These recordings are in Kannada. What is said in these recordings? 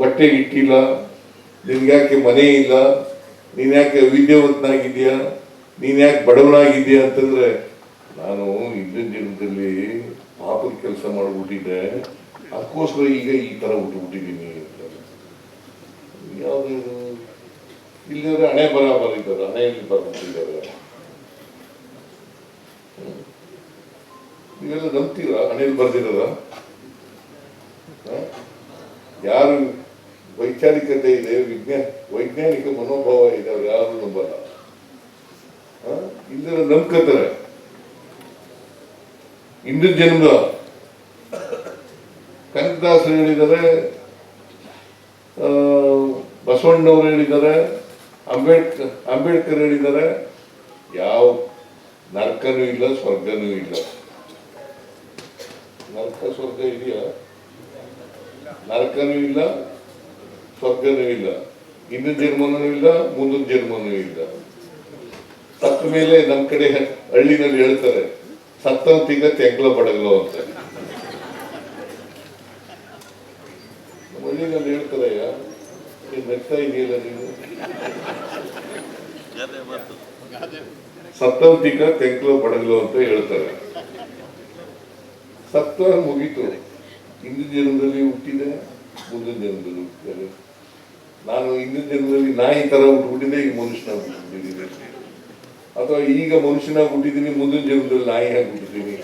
ಹೊಟ್ಟೆಗೆ ಇಟ್ಟಿಲ್ಲ ನಿನ್ಗ್ಯಾಕೆ ಮನೆ ಇಲ್ಲ, ನೀನ್ ಯಾಕೆ ವಿದ್ಯಾವಂತನಾಗಿದ್ಯ ನೀನ್ ಯಾಕೆ ಬಡವನಾಗಿದ್ಯಾ ಅಂತಂದ್ರೆ ನಾನು ಹಿಂದಿನ ಜೀವನದಲ್ಲಿ ಪಾಪದ ಕೆಲಸ ಮಾಡಿಬಿಟ್ಟಿದ್ದೆ, ಅದಕ್ಕೋಸ್ಕರ ಈಗ ಈ ತರ ಹುಟ್ಟುಬಿಟ್ಟಿದ್ದೀನಿ ಅಂತ ಯಾವ್ದು ಇಲ್ಲಿ ಇಲ್ಲಿದ್ರೆ ಹಣೆ ಬರ ಬರೀತಾರೆ ಹಣೆಯಲ್ಲಿ ಬರ್ಬಿಟ್ಟಿದ್ದಾರೆ. ನೀವೆಲ್ಲ ನಂಬ್ತೀರಾ? ಹಣೆಯಲ್ಲಿ ಬರ್ದಿರೋದ? ಯಾರು ವೈಚಾರಿಕತೆ ಇದೆ ವಿಜ್ಞಾನ ವೈಜ್ಞಾನಿಕ ಮನೋಭಾವ ಇದೆ, ಅವ್ರು ಯಾರು ನಂಬಲ್ಲ. ಇಂದ್ರ ನಂಬ್ಕೋತಾರೆ ಹಿಂದಿನ ಜನ್ಮದ ಕನಕದಾಸರು ಹೇಳಿದ್ದಾರೆ ಬಸವಣ್ಣವರು ಹೇಳಿದ್ದಾರೆ ಅಂಬೇಡ್ಕರ್ ಅಂಬೇಡ್ಕರ್ ಹೇಳಿದ್ದಾರೆ. ಯಾವ ನರ್ಕನೂ ಇಲ್ಲ, ಸ್ವರ್ಗನೂ ಇಲ್ಲ. ನರ್ಕ, ಸ್ವರ್ಗ ಇದೆಯಾ? ನರಕನೂ ಇಲ್ಲ, ಸ್ವರ್ಗನೂ ಇಲ್ಲ. ಹಿಂದಿನ ಜನ್ಮನೂ ಇಲ್ಲ, ಮುಂದಿನ ಜನ್ಮನೂ ಇಲ್ಲ. ಸತ್ತ ಮೇಲೆ ನಮ್ ಕಡೆ ಹಳ್ಳಿನಲ್ಲಿ ಹೇಳ್ತಾರೆ ಸತ್ತಂತೀಗ ತೆಂಗ್ಲ ಬಡಗ್ಲು ಅಂತ. ನಮ್ಮ ಹಳ್ಳಿನಲ್ಲಿ ಹೇಳ್ತಾರೆ ಏನ್ ನಗ್ತಾ ಇದೆಯಲ್ಲ ನೀನು? ಸತ್ತಂತಿಕ ತೆಂಕ್ಲ ಬಡಗ್ಲು ಅಂತ ಹೇಳ್ತಾರೆ. ಸತ್ತ ಮುಗೀತು. ಹಿಂದಿನ ಜನ್ಮದಲ್ಲಿ ಹುಟ್ಟಿದೆ, ಮುಂದಿನ ಜನ್ಮದಲ್ಲಿ ಹುಟ್ಟಿದ್ದಾರೆ. ನಾನು ಹಿಂದೂ ಜನ್ಮದಲ್ಲಿ ನಾಯಿ ತರ ಹುಟ್ಟುಬಿಟ್ಟಿದ್ದೆ, ಈಗ ಮನುಷ್ಯನಾಗಿ ಹುಟ್ಟುಬಿಟ್ಟಿದ್ದೀನಿ. ಅಥವಾ ಈಗ ಮನುಷ್ಯನ ಹುಟ್ಟಿದ್ದೀನಿ, ಮುಂದಿನ ಜನ್ಮದಲ್ಲಿ ನಾಯಿ ಹಾಕಿ ಹುಟ್ಟಿದ್ದೀನಿ?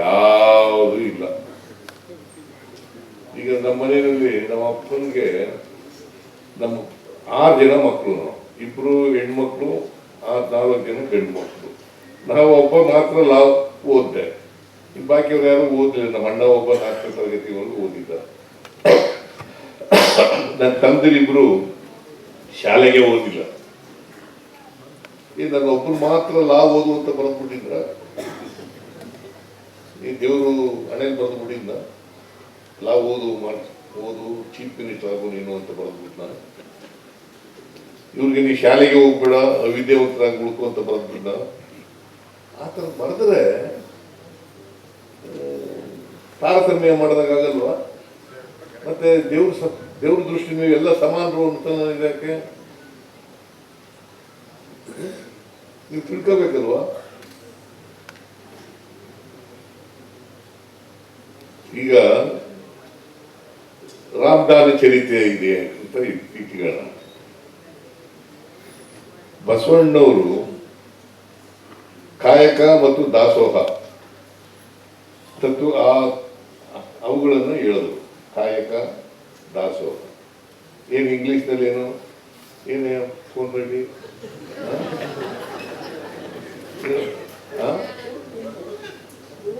ಯಾವುದು ಇಲ್ಲ. ಈಗ ನಮ್ಮ ಮನೆಯಲ್ಲಿ ನಮ್ಮ ಅಪ್ಪನಿಗೆ ನಮ್ಮ ಆರು ಜನ ಮಕ್ಕಳು, ಇಬ್ರು ಹೆಣ್ಮಕ್ಳು ಆ ನಾಲ್ಕು ಜನ ಗಂಡು ಮಕ್ಕಳು ನಾವು ಒಬ್ಬ ಮಾತ್ರ ಲಾ ಓದ್ದೆ. ಇನ್ನು ಬಾಕಿಯವ್ರು ಯಾರು ಓದಲಿಲ್ಲ. ನಮ್ಮ ಅಣ್ಣ ಒಬ್ಬ ನಾಲ್ಕನೇ ತರಗತಿವರೆಗೂ ಓದಿದ್ದ. ನನ್ನ ತಂದಿರಿಬ್ರು ಶಾಲೆಗೆ ಓದಿಲ್ಲ. ಈ ನನ್ನ ಒಬ್ರು ಮಾತ್ರ ಲಾ ಓದು ಅಂತ ಬರೆದ್ಬಿಟ್ಟಿದ್ರ ಈ ದೇವರು ಹಣೆಯಲ್ಲಿ ಬರೆದ್ಬಿಟ್ಟಿದ್ದ ಲಾ ಓದು, ಮಾಡಿ, ಓದು ಚೀಫ್ ಮಿನಿಸ್ಟರ್ ಆಗು ನೀನು ಅಂತ ಬರೆದ್ಬಿಟ್ಟು ನಾನು ಇವ್ರಿಗೆ ನೀ ಶಾಲೆಗೆ ಹೋಗ್ಬೇಡ, ಅವಿದ್ಯಾವಂತರಾಗಿ ಉಳ್ಕೊ ಅಂತ ಬರೆದ್ಬಿಟ್ಟ ಆ ಥರ ಬರೆದ್ರೆ ತಾರತಮ್ಯ ಮಾಡಿದಾಗಲ್ವ ಮತ್ತೆ ದೇವ್ರ ದೇವ್ರ ದೃಷ್ಟಿ ನೀವು ಎಲ್ಲ ಸಮಾನರು ಅಂತ ಇದಕ್ಕೆ ನೀವು ತಿಳ್ಕೋಬೇಕಲ್ವಾ? ಈಗ ರಾಮದಾನ ಚರಿತ್ರೆ ಇದೆ ಅಂತ ಇಟ್ಟಿಗಣ ಬಸವಣ್ಣವರು ಕಾಯಕ ಮತ್ತು ದಾಸೋಹ. ತತ್ವ ಆ ಅವುಗಳನ್ನು ಹೇಳೋದು. ಕಾಯಕ, ದಾಸೋಹ. ಏನು ಇಂಗ್ಲೀಷ್ನಲ್ಲಿ ಏನು? ಏನೇ, ಫೋನ್ ಮಾಡಿ?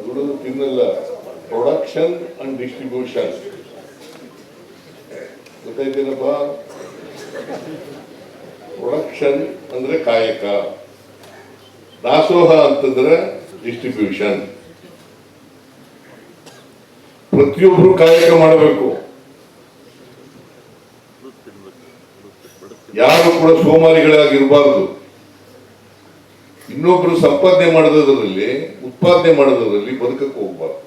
ದುಡಿದು ತಿನ್ನಲ್ಲ. ಪ್ರೊಡಕ್ಷನ್ ಅಂಡ್ ಡಿಸ್ಟ್ರಿಬ್ಯೂಷನ್ ಗೊತ್ತಾಯ್ತೇನಪ್ಪ? ಪ್ರೊಡಕ್ಷನ್ ಅಂದ್ರೆ ಕಾಯಕ. ದಾಸೋಹ ಅಂತಂದ್ರೆ ಡಿಸ್ಟ್ರಿಬ್ಯೂಷನ್ ಪ್ರತಿಯೊಬ್ರು ಕಾಯಕ ಮಾಡಬೇಕು. ಯಾರು ಕೂಡ ಸೋಮಾರಿಗಳಾಗಿರಬಾರದು. ಇನ್ನೊಬ್ರು ಸಂಪಾದನೆ ಮಾಡೋದ್ರಲ್ಲಿ ಉತ್ಪಾದನೆ ಮಾಡೋದ್ರಲ್ಲಿ ಬದುಕಕ್ಕೆ ಹೋಗ್ಬಾರ್ದು.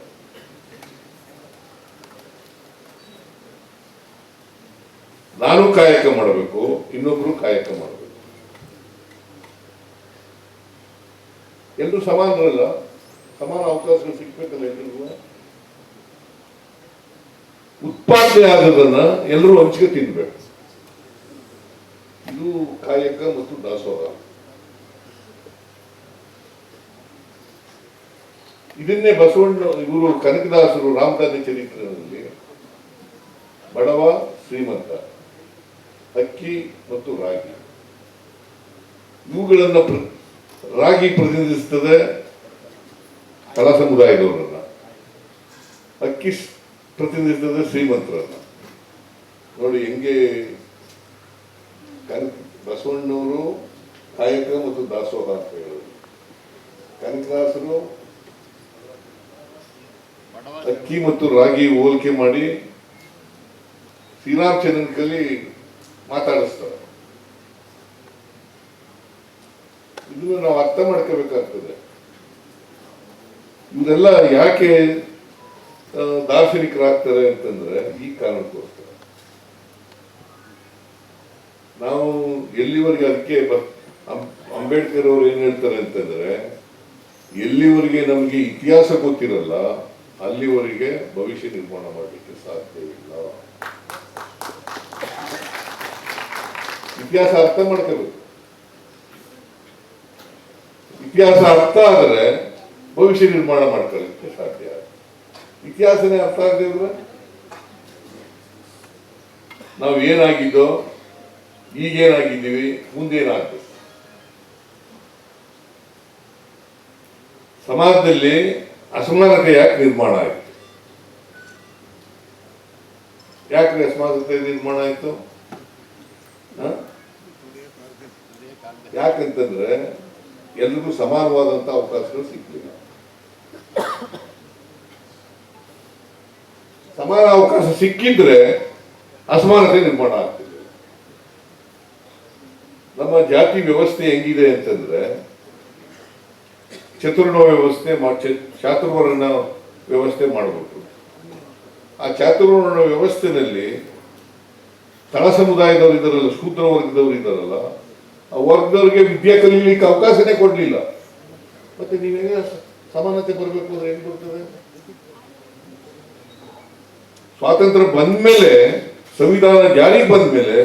ನಾನು ಕಾಯಕ ಮಾಡಬೇಕು, ಇನ್ನೊಬ್ರು ಕಾಯಕ ಮಾಡಬೇಕು. ಎಲ್ಲರೂ ಸಮಾನರಲ್ಲ? ಸಮಾನ ಅವಕಾಶಗಳು ಸಿಗ್ಬೇಕಲ್ಲ ಎಲ್ರಿಗೂ? ಉತ್ಪಾದನೆ ಆಗೋದನ್ನ ಎಲ್ಲರೂ ಹಂಚಿಕೆ ತಿನ್ಬೇಕು. ಇದು ಕಾಯಕ ಮತ್ತು ದಾಸೋಹ. ಇದನ್ನೇ ಬಸವಣ್ಣ, ಇವರು ಕನಕದಾಸರು ರಾಮದಾನಿ ಚರಿತ್ರೆಯಲ್ಲಿ ಬಡವ, ಶ್ರೀಮಂತ, ಅಕ್ಕಿ ಮತ್ತು ರಾಗಿ. ಇವುಗಳನ್ನು ರಾಗಿ ಪ್ರತಿನಿಧಿಸುತ್ತದೆ ಕಲಾ ಸಮುದಾಯದವರನ್ನ. ಅಕ್ಕಿ ಸ್- ಶ್ರೀಮಂತರ ನೋಡಿ, ಹೆಂಗೆ ಬಸವಣ್ಣವರು ಕಾಯಕ ಮತ್ತು ದಾಸೋಹ ಅಂತ ಹೇಳೋದು. ಕನಕದಾಸರು ಅಕ್ಕಿ ಮತ್ತು ರಾಗಿ ಹೋಲಿಕೆ ಮಾಡಿ ಶ್ರೀರಾಮಚಂದ್ರನ ಕಲಿ ಮಾತಾಡಿಸ್ತಾರೆ. ಇದನ್ನು ನಾವು ಅರ್ಥ ಮಾಡ್ಕೋಬೇಕಾಗ್ತದೆ. ಇವರೆಲ್ಲ ಯಾಕೆ ದಾರ್ಶನಿಕರಾಗ್ತಾರೆ ಅಂತಂದ್ರೆ ಈ ಕಾರಣಕ್ಕೋಸ್ಕರ. ನಾವು ಎಲ್ಲಿವರೆಗೆ ಅದಕ್ಕೆ ಅಂಬೇಡ್ಕರ್ ಅವರು ಏನ್ ಹೇಳ್ತಾರೆ ಅಂತಂದ್ರೆ, ಎಲ್ಲಿವರೆಗೆ ನಮಗೆ ಇತಿಹಾಸ ಗೊತ್ತಿರಲ್ಲ, ಅಲ್ಲಿವರೆಗೆ ಭವಿಷ್ಯ ನಿರ್ಮಾಣ ಮಾಡಲಿಕ್ಕೆ ಸಾಧ್ಯ ಇಲ್ಲ. ಇತಿಹಾಸ ಅರ್ಥ ಮಾಡ್ಕೋಬೇಕು. ಇತಿಹಾಸ ಅರ್ಥ ಆದರೆ ಭವಿಷ್ಯ ನಿರ್ಮಾಣ ಮಾಡ್ಕೊಳ್ಳಿಕ್ಕೆ ಸಾಧ್ಯ ಇತಿಹಾಸನೇ ಅರ್ಥ ಆಗದಿದ್ರೆ ನಾವು ಏನಾಗಿದ್ದೋ, ಈಗೇನಾಗಿದ್ದೀವಿ, ಮುಂದೇನಾಗ್ಬೇಕು? ಸಮಾಜದಲ್ಲಿ ಅಸಮಾನತೆ ಯಾಕೆ ನಿರ್ಮಾಣ ಆಯಿತು? ಯಾಕೆ ಅಸಮಾನತೆ ನಿರ್ಮಾಣ ಆಯಿತು? ಯಾಕಂತಂದ್ರೆ ಎಲ್ರಿಗೂ ಸಮಾನವಾದಂತಹ ಅವಕಾಶಗಳು ಸಿಗ್ಲಿಲ್ಲ. ಸಮಾನ ಅವಕಾಶ ಸಿಕ್ಕಿದ್ರೆ ಅಸಮಾನತೆ ನಿರ್ಮಾಣ ಆಗ್ತದೆ. ನಮ್ಮ ಜಾತಿ ವ್ಯವಸ್ಥೆ ಹೆಂಗಿದೆ ಅಂತಂದ್ರೆ, ಚತುರ್ಣ ವ್ಯವಸ್ಥೆ ಚಾತುರ್ವರ್ಣ ವ್ಯವಸ್ಥೆ ಮಾಡಬೇಕು. ಆ ಚಾತುರ್ವರ್ಣ ವ್ಯವಸ್ಥೆನಲ್ಲಿ ತಳ ಸಮುದಾಯದವರು ಇದ್ದಾರಲ್ಲ, ಶೂದ್ರ ವರ್ಗದವರು ಇದ್ದಾರಲ್ಲ, ಆ ವರ್ಗದವರಿಗೆ ವಿದ್ಯೆ ಕಲೀಲಿಕ್ಕೆ ಅವಕಾಶನೇ ಕೊಡ್ಲಿಲ್ಲ. ಮತ್ತೆ ನೀವೇ ಸಮಾನತೆ ಬರಬೇಕು ಅಂದ್ರೆ ಹೆಂಗ್ ಬರ್ತದೆ? ಸ್ವಾತಂತ್ರ್ಯ ಬಂದ್ಮೇಲೆ ಸಂವಿಧಾನ ಜಾರಿ ಬಂದ್ಮೇಲೆ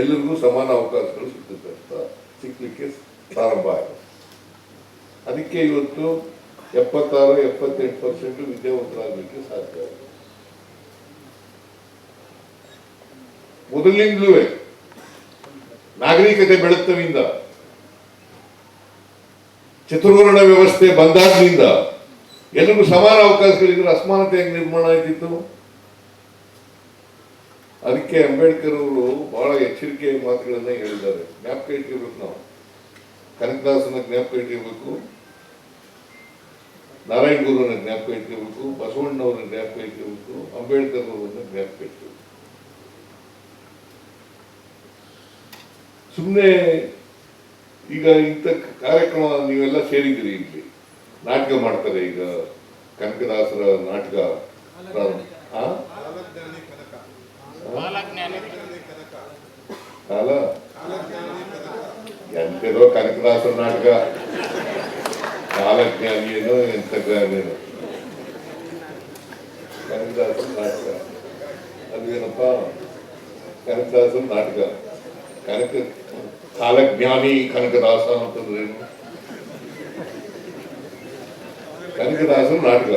ಎಲ್ಲರಿಗೂ ಸಮಾನ ಅವಕಾಶಗಳು ಸಿಗ್ತದೆ ಅಂತ ಸಿಗ್ಲಿಕ್ಕೆ ಪ್ರಾರಂಭ ಆಗಿದೆ ಅದಕ್ಕೆ ಇವತ್ತು ಎಪ್ಪತ್ತಾರು, ಎಪ್ಪತ್ತೆಂಟು ಪರ್ಸೆಂಟ್ ವಿದ್ಯಾವಂತರಾಗಲಿಕ್ಕೆ ಸಾಧ್ಯ ಆಗಿದೆ ಮೊದಲಿನಿಂದಲೂ ನಾಗರಿಕತೆ ಬೆಳೆತವಿಂದ ಚತುರ್ವರ್ಣ ವ್ಯವಸ್ಥೆ ಬಂದಾದ್ರಿಂದ ಎಲ್ಲರಿಗೂ ಸಮಾನ ಅವಕಾಶಗಳಿದ್ರೆ ಅಸಮಾನತೆ ಹೆಂಗೆ ನಿರ್ಮಾಣ ಆಯ್ತಿತ್ತು. ಅದಕ್ಕೆ ಅಂಬೇಡ್ಕರ್ ಅವರು ಬಹಳ ಎಚ್ಚರಿಕೆಯ ಮಾತುಗಳನ್ನ ಹೇಳಿದ್ದಾರೆ. ಜ್ಞಾಪಕ ಇಟ್ಕೋಬೇಕು ನಾವು. ಕನಕದಾಸನ ಜ್ಞಾಪಕ ಇಟ್ಕೋಬೇಕು. ನಾರಾಯಣ ಗುರುವನ್ನ ಜ್ಞಾಪಕ ಇಟ್ಕೋಬೇಕು. ಬಸವಣ್ಣವರ ಜ್ಞಾಪಕ ಇಟ್ಕೋಬೇಕು. ಅಂಬೇಡ್ಕರ್ ಅವರನ್ನ ಜ್ಞಾಪಕ ಇಟ್ಕೋಬೇಕು. ಸುಮ್ಮನೆ ಈಗ ಇಂಥ ಕಾರ್ಯಕ್ರಮ ನೀವೆಲ್ಲ ಸೇರಿದ್ದೀರಿ ಇಲ್ಲಿ. ನಾಟಕ ಮಾಡ್ತಾರೆ ಈಗ ಕನಕದಾಸರ ನಾಟಕ ಪ್ರಾರಂಭ. ಆ? ಕಾಲ ಎಂತೆದೋ ಕನಕದಾಸರ ನಾಟಕ ಕಾಲಜ್ಞಾನಿ ಏನೋ ಎಂತ ಜ್ಞಾನೇನೋ ಕನಕದಾಸರ ನಾಟಕ ಅದೇನಪ್ಪ ಕನಕದಾಸರ ನಾಟಕ ಕನಕ ಕಾಲಜ್ಞಾನಿ ಕನಕದಾಸ ಅಂತಂದ್ರೇನು ಕನಕದಾಸರ ನಾಟಕ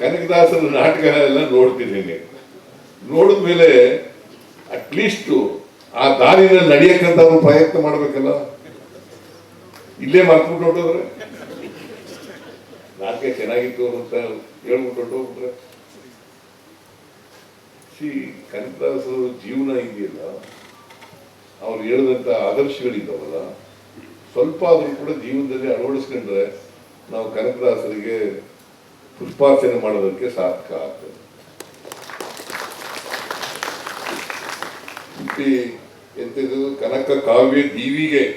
ಕನಕದಾಸರ ನಾಟಕ ಎಲ್ಲ ನೋಡ್ತಿದ್ದೀನಿ. ನೋಡಿದ್ಮೇಲೆ ಅಟ್ಲೀಸ್ಟ್ ಆ ದಾರಿನಲ್ಲಿ ನಡೆಯಕ್ಕಂತ ಪ್ರಯತ್ನ ಮಾಡ್ಬೇಕಲ್ಲ? ಇಲ್ಲೇ ಮರ್ತ್ಬಿಟ್ಟು ಹೊಟ್ಟೋದ್ರೆ ನಾಟಕ ಚೆನ್ನಾಗಿತ್ತು ಅಂತ ಹೇಳ್ಬಿಟ್ಟು ಹೊಟ್ಟೋಗ್ಬಿಟ್ರೆ ಸಿ ಕನಕದಾಸರ ಜೀವನ ಇದೆಯಲ್ಲ ಅವ್ರು ಹೇಳಿದಂತ ಆದರ್ಶಗಳಿದ್ದಾವಲ್ಲ? ಸ್ವಲ್ಪ ಆದರೂ ಕೂಡ ಜೀವನದಲ್ಲಿ ಅಳವಡಿಸ್ಕೊಂಡ್ರೆ ನಾವು ಕನಕದಾಸರಿಗೆ ಪುಷ್ಪಾರ್ಚನೆ ಮಾಡೋದಕ್ಕೆ ಸಾರ್ಥಕ ಆಗ್ತದೆ. ಎಂತಿದ್ದು ಎಂತದು ಕನಕ ಕಾವ್ಯ ದೀವಿಗೆ.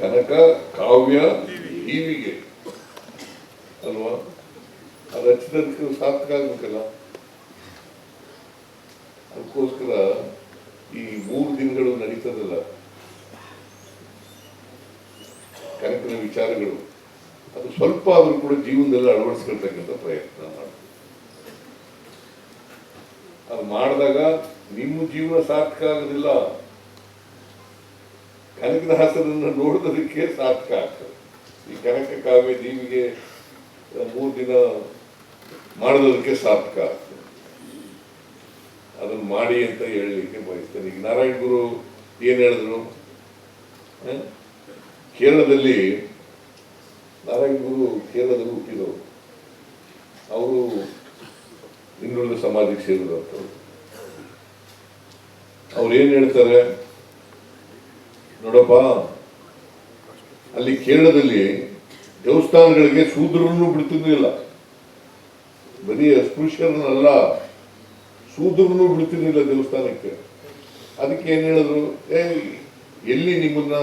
ಕನಕ ಕಾವ್ಯ ದೀವಿಗೆ. ಅಲ್ವಾ? ಅದು ಸಾರ್ಥಕ ಆಗ್ಬೇಕಲ್ಲ? ಅದಕ್ಕೋಸ್ಕರ ಈ ಮೂರು ದಿನಗಳು ನಡೀತದಲ್ಲ? ಕನಕನ ವಿಚಾರಗಳು. ಅದು ಸ್ವಲ್ಪ ಆದರೂ ಕೂಡ ಜೀವನದಲ್ಲಿ ಅಳವಡಿಸ್ಕೊಳ್ತಕ್ಕಂಥ ಪ್ರಯತ್ನ ಮಾಡಿ ಅದು ಮಾಡಿದಾಗ ನಿಮ್ಮ ಜೀವನ ಸಾರ್ಥಕ ಆಗೋದಿಲ್ಲ. ಕನಕದಾಸರನ್ನು ನೋಡೋದಕ್ಕೆ ಸಾರ್ಥಕ ಆಗ್ತದೆ. ಈ ಕನಕ ಕಾವ್ಯ ಜೀವಿಗೆ ಮೂರು ದಿನ ಮಾಡೋದಕ್ಕೆ ಸಾರ್ಥಕ ಆಗ್ತದೆ. ಅದನ್ನು ಮಾಡಿ ಅಂತ ಹೇಳಲಿಕ್ಕೆ ಬಯಸ್ತೇನೆ. ಈಗ ನಾರಾಯಣ ಗುರು ಏನು ಹೇಳಿದ್ರು? ಕೇರಳದಲ್ಲಿ ನಾರಾಯಣ ಗುರು ಕೇರಳದಲ್ಲಿ ಹುಟ್ಟಿದವರು. ಅವರು ಹಿಂದುಳಿದ ಸಮಾಜಕ್ಕೆ ಸೇರಿದಂಥವ್ರು ಅವ್ರು ಏನ್ ಹೇಳ್ತಾರೆ? ನೋಡಪ್ಪ, ಅಲ್ಲಿ ಕೇರಳದಲ್ಲಿ ದೇವಸ್ಥಾನಗಳಿಗೆ ಶೂದ್ರರನ್ನು ಬಿಡ್ತಿರ್ಲಿಲ್ಲ ಬರೀ ಅಸ್ಪೃಶ್ಯರನ್ನಲ್ಲ ಶೂದ್ರನ್ನು ಬಿಡ್ತಿರ್ಲಿಲ್ಲ ದೇವಸ್ಥಾನಕ್ಕೆ. ಅದಕ್ಕೆ ಏನ್ ಹೇಳಿದ್ರು? ಏ, ಎಲ್ಲಿ ನಿಮ್ಮನ್ನ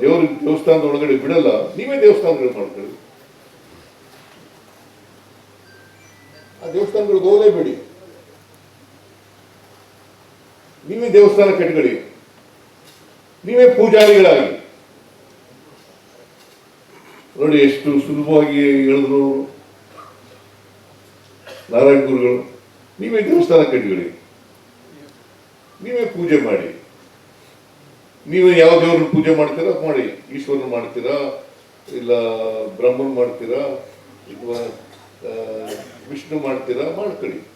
ದೇವ್ರ ದೇವಸ್ಥಾನದ ಒಳಗಡೆ ಬಿಡಲ್ಲ, ನೀವೇ ದೇವಸ್ಥಾನಗಳು ಮಾಡ್ಕೊಳ್ಳಿ. ಆ ದೇವಸ್ಥಾನಗಳಿಗೆ ಹೋಗಲೇಬೇಡಿ ನೀವೇ ದೇವಸ್ಥಾನ ಕಟ್ಕೊಳ್ಳಿ. ನೀವೇ ಪೂಜಾರಿಗಳಾಗಿ. ನೋಡಿ ಎಷ್ಟು ಸುಲಭವಾಗಿ ಹೇಳಿದ್ರು. ನಾರಾಯಣ ಗುರುಗಳು ನೀವೇ ದೇವಸ್ಥಾನ ಕಟ್ಕೊಳ್ಳಿ. ನೀವೇ ಪೂಜೆ ಮಾಡಿ. ನೀವು ಯಾವ ದೇವ್ರನ್ನ ಪೂಜೆ ಮಾಡ್ತೀರಾ ಮಾಡಿ. ಈಶ್ವರನ ಮಾಡ್ತೀರಾ? ಇಲ್ಲ ಬ್ರಹ್ಮನ್ ಮಾಡ್ತೀರಾ? ಅಥವಾ ವಿಷ್ಣು ಮಾಡ್ತೀರಾ? ಮಾಡ್ಕೊಳ್ಳಿ.